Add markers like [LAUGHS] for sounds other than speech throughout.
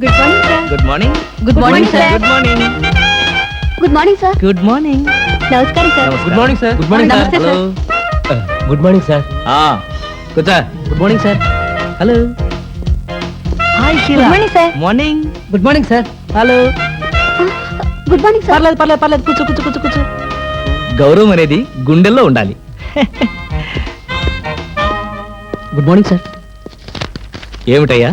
Good morning sir good morning good morning sir good morning good morning sir good morning నమస్కారం sir good morning sir good morning sir good morning sir కూర్చో good morning sir hello hi good morning sir morning good morning sir hello good morning sir పర్లేదు పర్లేదు పర్లేదు కూర్చో కూర్చో కూర్చో కూర్చో గౌరవం అనేది గుండెల్లో ఉండాలి గుడ్ మార్నింగ్ సార్ ఏమిటయ్యా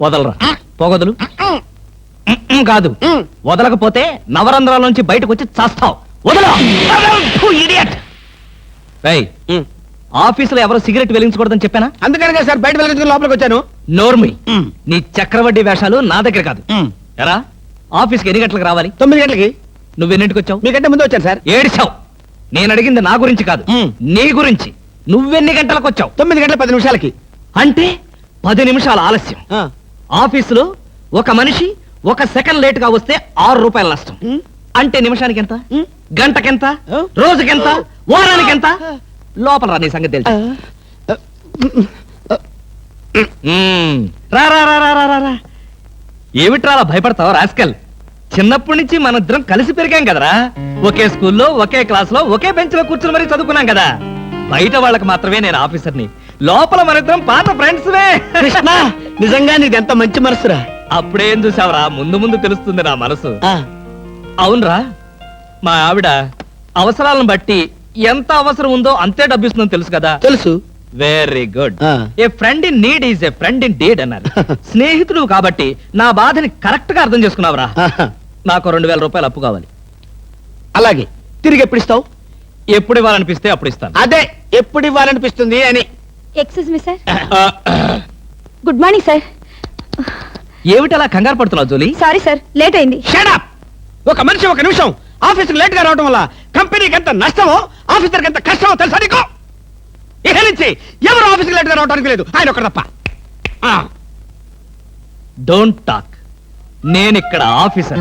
వదలరా. పోగొదలు. కాదు. వదలకపోతే నవరంధ్రాల నుంచి బయటకు వచ్చి చస్తావు. ఆఫీసులో ఎవరో సిగరెట్ వెలిగించకూడదని చెప్పానా? అందుకనే సార్ బయట వెళ్ళి లోపలికి వచ్చాను. నోర్మి. నీ చక్రవడ్డీ వేషాలు నా దగ్గర కాదు. ఎరా ఆఫీస్కి ఎన్ని గంటలకు రావాలి? తొమ్మిది గంటలకి. నువ్వెన్నింటికి వచ్చావు? మీకంటే ముందు వచ్చాను సార్. ఏడిచావు. నేను అడిగింది నా గురించి కాదు. నీ గురించి. నువ్వెన్ని గంటలకు వచ్చావు తొమ్మిది గంటల పది నిమిషాలకి. అంటే పది నిమిషాల ఆలస్యం. ఆ, ఆఫీసులో ఒక మనిషి ఒక సెకండ్ లేట్గా వస్తే ఆరు రూపాయల నష్టం. ఉమ్, అంటే నిమిషానికి ఎంత ఉమ్. గంటకెంత? ఆ. రోజుకెంత? వారానికి ఎంత లోపల రా నీ సంగతి ఆ, తెలుసు మ్మ్. రా రా రా రా రా రా రా. ఏమిట్రా అలా భయపడతావు రాస్కల్? చిన్నప్పటి నుంచి మన ఇద్దరం కలిసి పెరిగాం కదరా. ఒకే స్కూల్లో ఒకే క్లాస్లో ఒకే బెంచ్లో కూర్చుని మరీ చదువుకున్నాం కదా. బయట వాళ్ళకి మాత్రమే నేను ఆఫీసర్ని. లోపల మన ఇద్దరం పాత ఫ్రెండ్స్ కృష్ణ నిజంగా నీది ఎంత మంచి మనసురా. అప్పుడేం చూసావురా? ముందు ముందు తెలుస్తుంది నా మనసు. ఆ, అవునరా? మా ఆవిడ అవసరాలను బట్టి ఎంత అవసరం ఉందో అంతే డబ్బిస్తుందని తెలుసు కదా. తెలుసు. వెరీ గుడ్ ఆ. A friend in need is a friend indeed అన్నారు. [LAUGHS] స్నేహితుడు కాబట్టి నా బాధని కరెక్ట్గా అర్థం చేసుకున్నావురా. ఆహా. నాకు రెండు వేల రూపాయలు అప్పు కావాలి. అలాగే తిరిగి ఎప్పుడు ఇస్తావు? ఎప్పుడు ఇవ్వాలనిపిస్తే అప్పుడు ఇస్తాను అదే ఎప్పుడు ఇవ్వాలనిపిస్తుంది అని. Excuse me sir good morning sir ఏమిటి అలా కంగారు పడుతున్నావు జోలీ? సారీ సార్ లేట్ అయింది. షడప్ ఒక మనిషి ఒక నిమిషం ఆఫీస్కి లేట్గా రావడం వల్ల కంపెనీకి ఎంత నష్టమో ఆఫీసర్కి ఎంత కష్టమో తెలుసా నీకు? ఇక నుంచి ఎవరు ఆఫీస్కి లేట్గా రావడానికి లేదు? ఆయన ఒకరు తప్ప. ఆ, డోంట్ టాక్ నేను ఇక్కడ ఆఫీసర్.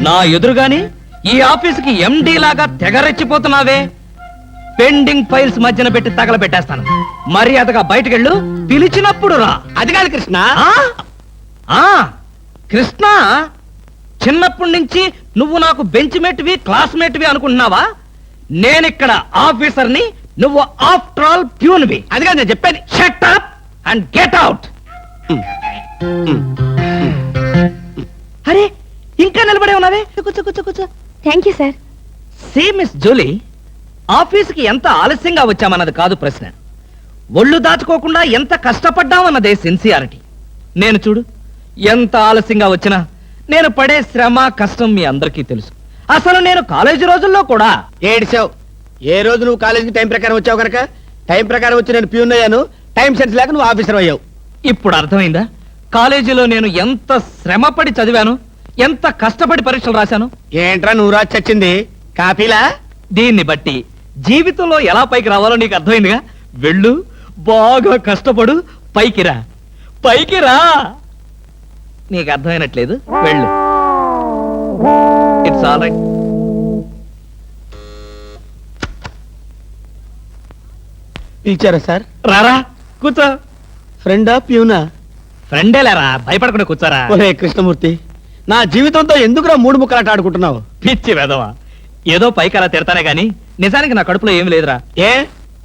నా ఎదురుగాని ఈ ఆఫీసుకి ఎండి లాగా తెగరెచ్చిపోతున్నావే? పెండింగ్ ఫైల్స్ మధ్యన పెట్టి తగలబెట్టేస్తాను. మర్యాదగా బయటకెళ్ళు పిలిచినప్పుడు రా. అది కాదు కృష్ణ. ఆ? ఆ? కృష్ణ చిన్నప్పటి నుంచి నువ్వు నాకు బెంచ్ మేట్వి క్లాస్మేట్వి అనుకుంటున్నావా? నేనిక్కడ ఆఫీసర్ని నువ్వు ఆఫ్టర్ ఆల్ ప్యూన్వి. అది కాదు నేను చెప్పేది. Shut up and get out అరే ఇంకా నిలబడే ఉన్నావే? కూర్చో కూర్చో కూర్చో. Thank you sir say Miss Julie ఆఫీస్కి ఎంత ఆలస్యంగా వచ్చామన్నది కాదు ప్రశ్న. ఒళ్ళు దాచుకోకుండా ఎంత కష్టపడ్డామన్నదే సిన్సియారిటీ నేను చూడు ఎంత ఆలస్యంగా వచ్చినా నేను పడే శ్రమ కష్టం మీ అందరికీ తెలుసు. అసలు నేను కాలేజీ రోజుల్లో కూడా ఏడిచావు? ఏ రోజు నువ్వు కాలేజీకి టైం ప్రకారం వచ్చావు కనుక టైం ప్రకారం వచ్చి నేను ప్యూన్ అయ్యాను. టైం సెన్స్ లేక నువ్వు ఆఫీసర్ అయ్యావు. ఇప్పుడు అర్థమైందా? కాలేజీలో నేను ఎంత శ్రమపడి చదివాను? ఎంత కష్టపడి పరీక్షలు రాశాను? ఏంట్రా నువ్వు రాసి చచ్చింది? కాపీలా? దీన్ని బట్టి జీవితంలో ఎలా పైకి రావాలో నీకు అర్థమైందిగా? వెళ్ళు బాగా కష్టపడు పైకి రా. పైకి రా! నీకు అర్థమైనట్లేదు? వెళ్ళు. ఇట్స్ ఆల్ రైట్ పిలిచారా సార్? రారా కూర్చో. ఫ్రెండా ప్యూనా? ఫ్రెండే లేరా? భయపడకుండా కూర్చోరా. ఒరే కృష్ణమూర్తి నా జీవితంతో ఎందుకురా మూడు ముక్కలాట ఆడుకుంటున్నావు? పిచ్చి వెదవా ఏదో పైకి అలా తిడతానే గాని నిజానికి నా కడుపులో ఏం లేదురా. ఏ?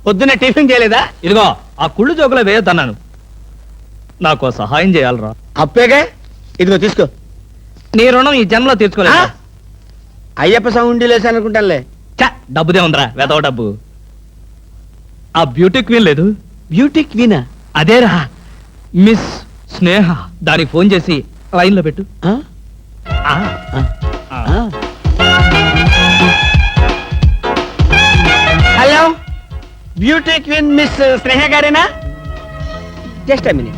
పొద్దున్నే టిఫిన్ చేయలేదా? ఇదిగో ఆ కుళ్ళు జోకులో వేయొద్దన్నాను. నాకు ఓ సహాయం చేయాలరా. అప్పేగా ఇదిగో తీసుకో. నీ రుణం ఈ జన్మలో తీర్చుకోలేదు ఆ? అయ్యప్ప సౌండి లేసి అనుకుంటానులే ఛ, డబ్బుదే ఉందిరా వెదవ డబ్బు. ఆ బ్యూటీ క్వీన్ లేదు. బ్యూటీ క్వీనా? అదేరా మిస్ స్నేహ దానికి ఫోన్ చేసి లైన్లో పెట్టు. Hello? Beauty queen Miss Sneha గారేనా? Just minute.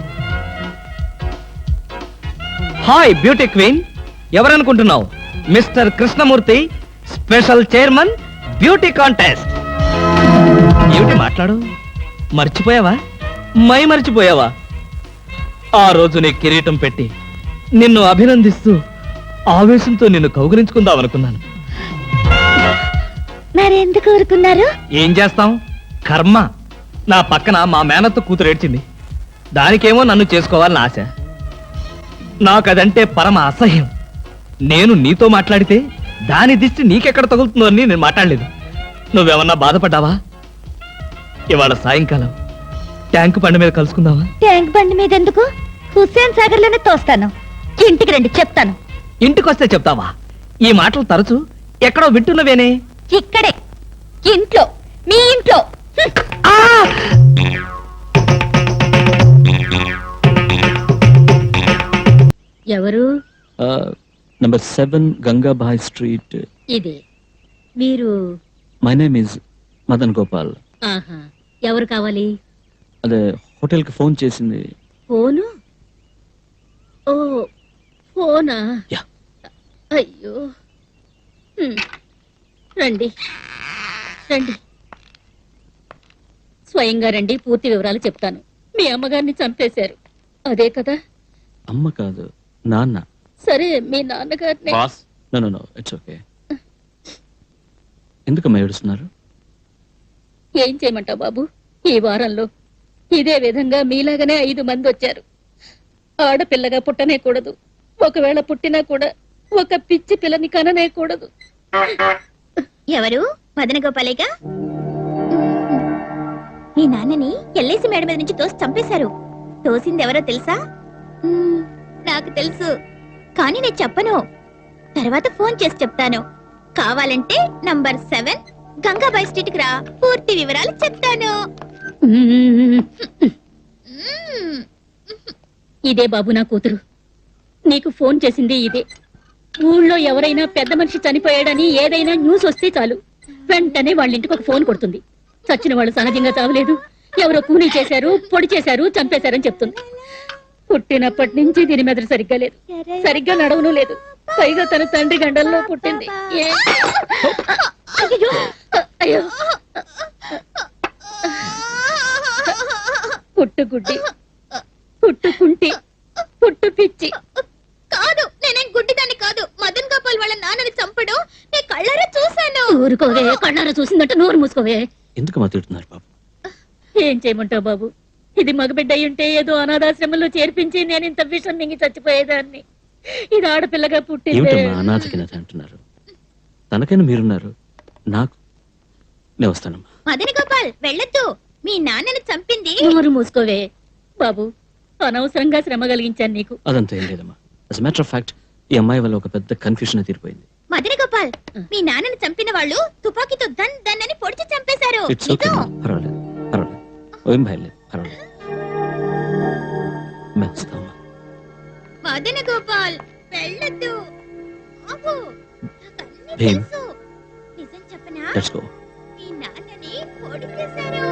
Hi beauty queen. ఎవరనుకుంటున్నావు? Mister Krishnamurthy special chairman beauty contest. ఏమిటి మాట్లాడు? మర్చిపోయావా? మై మర్చిపోయావా? ఆ రోజు నీ కిరీటం పెట్టి నిన్ను అభినందిస్తూ ఆవేశంతో నిన్ను కౌగిలించుకుందాం అనుకున్నాను. మరెందుకు ఊరుకున్నారు? ఏం చేస్తాం? కర్మ. నా పక్కన మా మేనత్త కూతురు ఏడ్చింది. దానికేమో నన్ను చేసుకోవాలని ఆశ. నాకదంటే పరమ అసహ్యం. నేను నీతో మాట్లాడితే దాని దిష్టి నీకెక్కడ తగులుతుందో అని నేను మాట్లాడలేదు. నువ్వేమన్నా బాధపడ్డావా? ఇవాళ సాయంకాలం. ట్యాంకు పండు మీద కలుసుకుందావా ట్యాంక్ బండి మీద ఎందుకు హుస్సేన్ సాగర్లోనే తోస్తాను. ఇంటికి రండి చెప్తాను. ఇంటికొస్తే చెప్తావా? ఈ మాటలు తరచు ఎక్కడో వింటున్నవేనే? ఇక్కడే. ఇంట్లో. మీ ఇంట్లో. ఎవరు? నంబర్ సెవెన్ గంగాబాయ్ స్ట్రీట్ ఇది. మీరు? My name is Madan Gopal ఆహా. ఎవరు కావాలి? అదే హోటల్కి ఫోన్ చేసింది. ఫోను? ఓ ఫోనా? యా. అయ్యో. రండి. రండి. స్వయంగా రండి పూర్తి వివరాలు చెప్తాను. మీ అమ్మగారిని చంపేశారు. అదే కదా? అమ్మ కాదు నాన్న. సరే మీ నాన్నగారిని no no no it's okay ఎందుకమ్మా ఏడుస్తున్నారు? ఏం చేయమంటావు బాబు? ఈ వారంలో ఇదే విధంగా మీలాగానే ఐదు మంది వచ్చారు. ఆడపిల్లగా పుట్టనే కూడదు. ఒకవేళ పుట్టినా కూడా ఒక పిచ్చి పిల్లని కననే కూడదు ఎవరు? మదన గోపాలేగా మీ నాన్నని ఎల్ఐసి మేడ మీద నుంచి తోసి చంపేశారు. తోసింది ఎవరో తెలుసా? మ్మ్, నాకు తెలుసు. కానీ నేను చెప్పను. తర్వాత ఫోన్ చేసి చెప్తాను. కావాలంటే నంబర్ సెవెన్ గంగాబాయ్ స్ట్రీట్కి రా. పూర్తి వివరాలు చెప్తాను. మ్మ్. ఇదే బాబు నా కూతురు. నీకు ఫోన్ చేసింది ఇదే. ఊళ్ళో ఎవరైనా పెద్ద మనిషి చనిపోయాడని ఏదైనా న్యూస్ వస్తే చాలు. వెంటనే వాళ్ళ ఇంటికి ఒక ఫోన్ కొడుతుంది. చచ్చిన వాళ్ళు సహజంగా చావలేదు. ఎవరో కూలీ చేశారు పొడి చేశారు చంపేశారని చెప్తుంది. పుట్టినప్పటి నుంచి దీని మెదడు సరిగ్గా లేదు. సరిగ్గా నడవను లేదు. పైగా తన తండ్రి గండల్లో పుట్టింది. అయ్యో! పుట్టుగుడ్డి. పుట్టుకుంటి. పుట్టు పిచ్చి కాదు నేనేం గుడ్డిదాన్ని కాదు. మదన్ గోపాల్ వాళ్ళ నాన్నని చంపడం నేను కళ్ళారా చూశాను. ఊరుకోవే కళ్ళారా చూసిందంటే నోరు మూసుకోవే. ఎందుకమ్మా తిడుతున్నారు బాబు? ఏం చేయమంటావు బాబు? ఇది మగబిడ్డ ఉంటే ఏదో అనాథాశ్రమంలో చేర్పించి నేను ఇంత విషం మింగి చచ్చిపోయేదాన్ని. ఇది ఆడపిల్లగా పుట్టింది. ఏమిటమ్మా అనాథకి నాథ అంటున్నారు? తనకైనా మీరున్నారు? నాకు? నేను వస్తానమ్మా. మదన్ గోపాల్ వెళ్ళొద్దు. మీ నాన్నని చంపింది నోరు మూసుకోవే. బాబు అనవసరంగా శ్రమ కలిగించాను నీకు. అదంతా ఏం లేదమ్మా. అస్ మ్యాటర్ ఆఫ్ ఫ్యాక్ట్ ఈ అమ్మాయి వల్ల ఒక పెద్ద కన్ఫ్యూషన్ తీరిపోయింది. మదన గోపాల్ మీ నాన్నని చంపిన వాళ్ళు తుపాకీతో దన్ దన్ అని పొడిచి చంపేశారు. It's okay. పర్వాలేదు పర్వాలేదు. ఏం భయలేదు పర్వాలేదు. మదన గోపాల్ వెళ్ళొద్దు. భీమ్. నిజం చెప్పనా? లెట్స్ గో మీ నాన్నని పొడి చేశారు